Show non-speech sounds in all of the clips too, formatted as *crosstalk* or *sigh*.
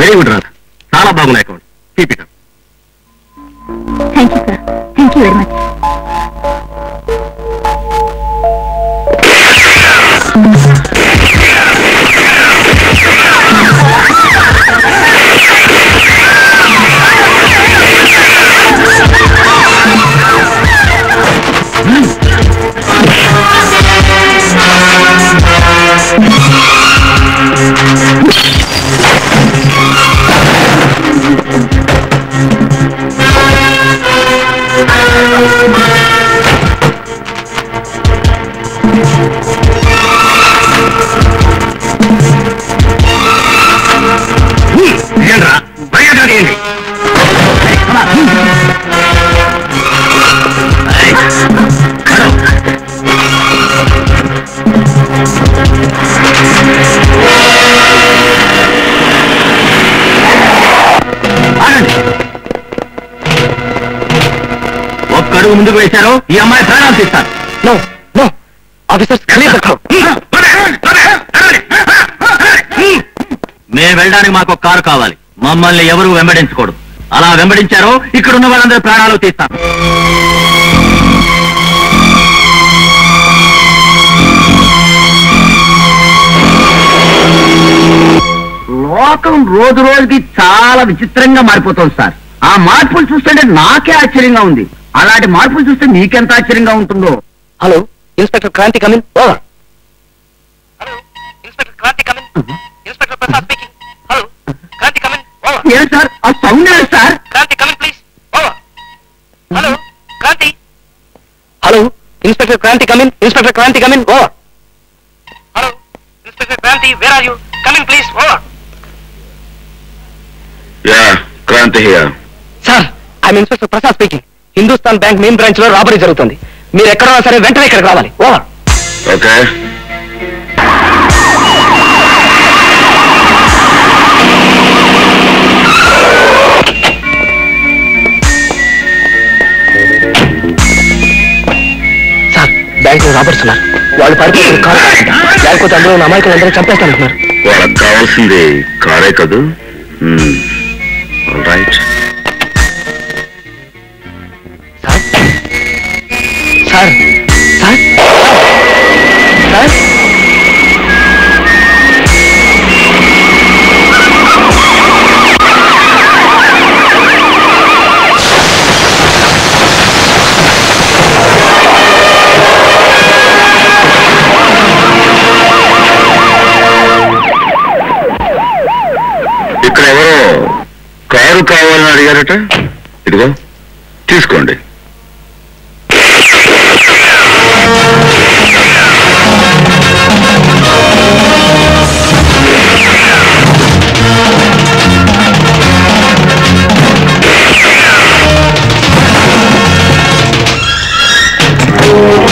Very good Radha. చాలా బాగున్నాయి account. అడుగు ముందుకు వేశారు ఈ అమ్మాయి ప్రాణాలు తీస్తారు. No no. ఆఫీసర్స్ మేము వెళ్ళడానికి మాకు ఒక కారు కావాలి. మమ్మల్ని ఎవరు వెంబడించకూడదు అలా వెంబడించారో ఇక్కడ ఉన్న వాళ్ళందరూ ప్రాణాలు తీస్తాం లోకం రోజు రోజుకి చాలా విచిత్రంగా మారిపోతుంది సార్. ఆ మార్పులు చూస్తుంటే నాకే ఆశ్చర్యంగా ఉంది. అలాంటి మార్పులు చూస్తే మీకెంత ఆశ్చర్యంగా ఉంటుందో hello inspector Kranti come in over hello inspector Kranti come in inspector Prasad speaking hello Kranti come in over ఏం సార్ ఆ సౌండ్ ఏంటి sir Kranti come in please over hello Kranti hello inspector Kranti come in inspector Kranti come in over hello inspector Kranti where are you come in please over yeah Kranti here sir I'm inspector Prasad speaking Hindustan bank main బ్రాంచ్లో robbery జరుగుతుంది. మీరు ఎక్కడున్నా సరే వెంటనే ఇక్కడికి రావాలి. Over okay. Sir బ్యాంక్లో robbers ఉన్నారు వాళ్ళు పడిపోతున్న *laughs* కారు లేకపోతే అందులో ఉన్న అమాయకులు అందరూ చంపేస్తానంటున్నారు వాళ్ళకి కావాల్సింది కారే కదూ? Right sir. సార్? సార్? ఇక్కడ ఎవరో కారు కావాలని అడిగారట? ఇదిగో తీసుకోండి. థ్యాంక్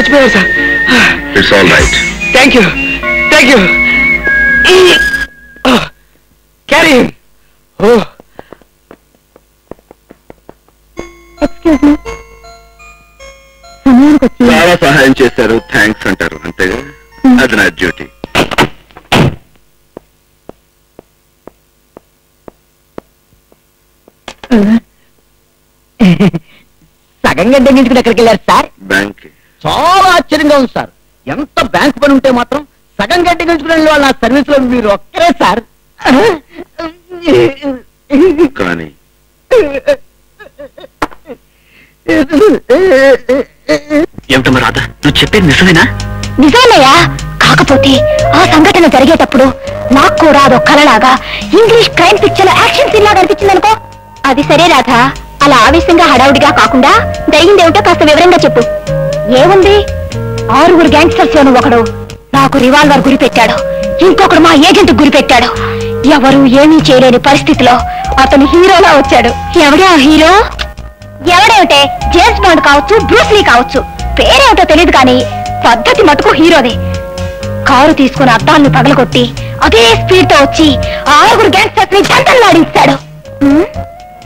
చచ్చిపోయారు sir. It's all right thank you thank you carry oh excuse me సమయానికి వచ్చి చాలా సహాయం చేశారు. థ్యాంక్స్ అంటారు. అంతేగా? అది నా డ్యూటీ. *laughs* సగం గంట ఎంగించుకుని ఎక్కడికి వెళ్ళారు సార్? బ్యాంక్ చాలా ఆశ్చర్యంగా ఉంది సార్. ఎంత బ్యాంక్ పని ఉంటే మాత్రం సగం గంట ఎంగించుకుని వెళ్ళే వాళ్ళ సర్వీస్లో మీరు ఒక్కరే సార్. కానీ ఏమిటమ్మా రాధ? నువ్వు చెప్పేది నిజమేనా? నిజాలయ్యా కాకపోతే ఆ సంఘటన జరిగేటప్పుడు నాకు కూడా అదో కలలాగా English crime picture action scene లాగా అనిపించింది అనుకో. అది సరే రాధా. అలా ఆవేశంగా హడావుడిగా కాకుండా జరిగిందేమిటో కాస్త వివరంగా చెప్పు. ఏముంది? ఆరుగురు గ్యాంగ్స్టర్స్ లోను ఒకడు నాకు రివాల్వర్ గురి పెట్టాడు ఇంకొకడు మా ఏజెంట్ గురి పెట్టాడు ఎవరు ఏమీ చేయలేని పరిస్థితిలో అతను హీరోలా వచ్చాడు. ఎవడే ఆ హీరో? ఎవడేమిటే? జేమ్స్ బాండ్ కావచ్చు బ్రూస్లీ కావచ్చు. పేరేమిటో తెలియదు కానీ పద్ధతి మటుకు హీరోదే. కారు తీసుకుని అద్దాలను పగలగొట్టి అదే స్పీడ్తో వచ్చి ఆరుగురు గ్యాంగ్స్టర్స్ని జంటల్లాడించాడు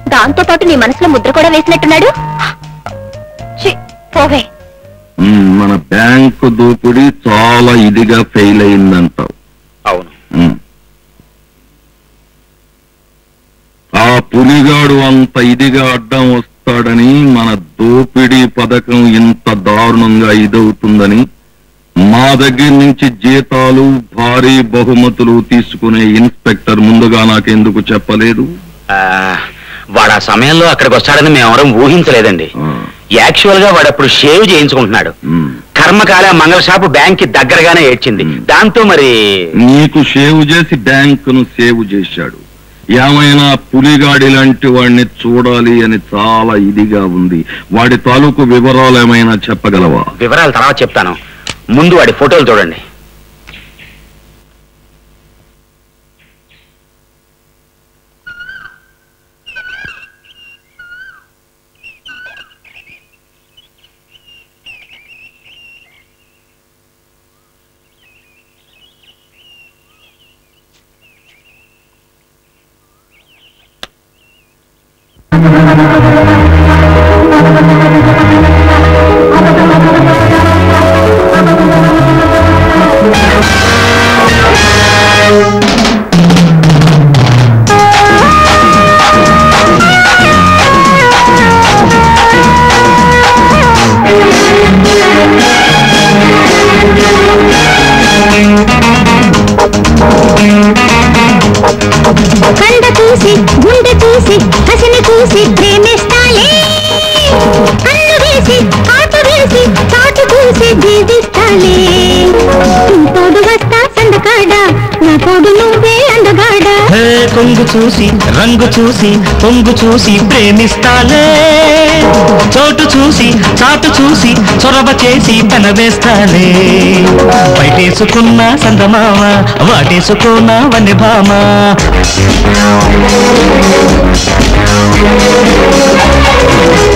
దాంతో పాటు నీ మనసులో ముద్ర కూడా వేసినట్టున్నాడు? పోవే. మన బ్యాంకు దోపిడీ చాలా ఇదిగా ఫెయిల్ అయిందంటావు. అవును. ఆ పులిగాడు అంత ఇదిగా అడ్డం వస్తాడని మన దోపిడీ పథకం ఇంత దారుణంగా ఇదవుతుందని మా దగ్గర నుంచి జీతాలు భారీ బహుమతులు తీసుకునే ఇన్స్పెక్టర్ ముందుగా నాకెందుకు చెప్పలేదు? వాడు ఆ సమయంలో అక్కడికి వస్తాడని మేమెవరం ఊహించలేదండి. యాక్చువల్గా వాడు అప్పుడు షేవ్ చేయించుకుంటున్నాడు. కర్మకాల మంగళ షాపు బ్యాంక్కి దగ్గరగానే ఏడ్చింది. దాంతో మరి నీకు సేవ్ చేసి బ్యాంకును సేవ్ చేశాడు. ఏమైనా పులిగాడి లాంటి వాడిని చూడాలి అని చాలా ఇదిగా ఉంది. వాడి తాలూకు వివరాలు ఏమైనా చెప్పగలవా? వివరాలు తర్వాత చెప్తాను. ముందు వాడి ఫోటోలు చూడండి. కండ చూసి గుండె చూసి హసిని చూసి ప్రేమిస్తాలే. అన్ను వేసి కాటు వేసి చాటు చూసి జీవిస్తాలే. తోడు వస్తా సందకాడ? నా తోడు నువ్వే అందగాడ హే కొంగు చూసి రంగు చూసి పొంగు చూసి ప్రేమిస్తాలే చోటు చూసి చాటు చూసి చొరవ చేసి తన వేస్తాలే బయటేసుకున్న సందమామ వాటేసుకున్న వన్ని భామ కుందంటి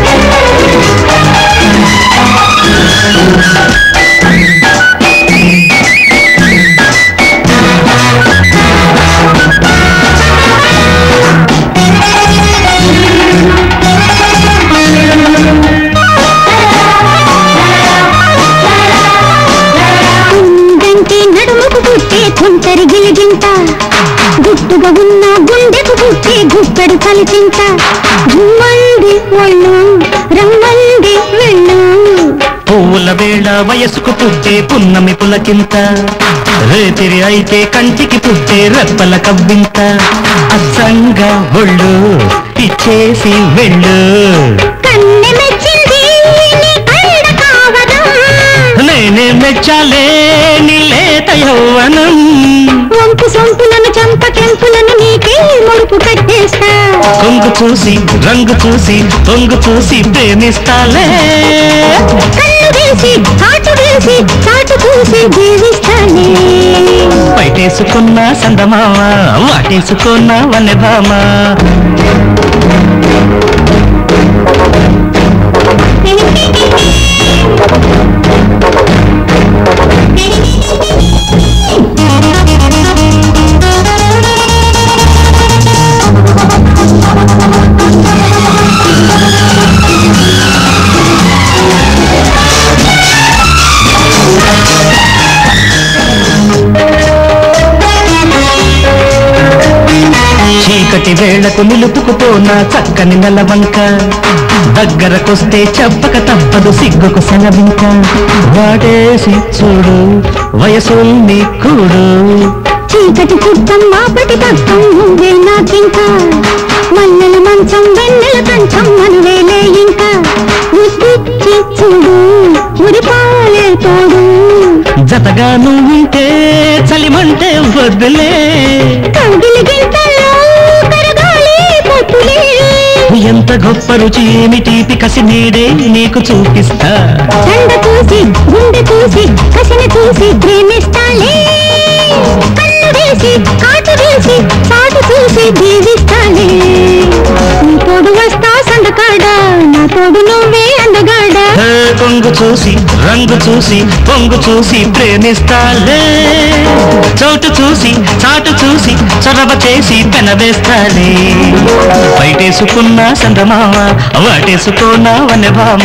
గుప్పెడు కలిచింత గుమ్మంది ఒళ్ళు రమ్మంది వెళ్ళు. పువ్వుల వేళ వయసుకు పుట్టే పున్నమి పులకింత. రేతిరి అయితే కంటికి పుట్టే రెప్పల కవ్వింత. అచ్చంగా ఒళ్ళు ఇచ్చేసి వెళ్ళు. నేనే మెచ్చాలే నీ లేత యౌవనం. వంపు సొంపులను చంప కెంపులను నీకే ముడుపు కట్టేస్తా కొంగు చూసి రంగు చూసి పొంగు చూసి ప్రేమిస్తాలే. కన్ను వేసి కాటు వేసి చాటు చూసి జీవిస్తానే బయటేసుకున్న సందమామ వాటేసుకున్న వనభామ చీకటి వేళకు నిలుపుకుపోనా చక్కని నెలవంక? దగ్గరకొస్తే చెప్పక తప్పదు సిగ్గుకు సెలవింక. వాడేసి చూడు వయసుల్ని కూడు. చీకటి చుట్టం మాపటి తత్వం నువ్వే నాకింకా మల్లెల మంచం వెన్నెల కంచం మనువేలే ఇంకా. ముద్దిచ్చి చూడు ఉరిపాలే తోడు. జతగా నువ్వుంటే చలిమంటే వద్దులే. కౌగిలి ఎంత గొప్ప రుచి ఏమి తీపి కసి నేడే నీకు చూపిస్తా. దండ చూసి గుండె చూసి కసిని చూసి ప్రేమిస్తాలే. కన్ను వేసి కాటు వేసి చాటు చూసి దీవిస్తాలే నీ తోడు వస్తా సందకాడ నా తోడు నువ్వే అందగాడా. కొంగు చూసి రంగు చూసి పొంగు చూసి ప్రేమిస్తాలే. చోటు చూసి చాటు చూసి చొరవ చేసి పెనవేస్తాలే. బయటేసుకున్న సందమామ వాటేసుకున్నా వనభామ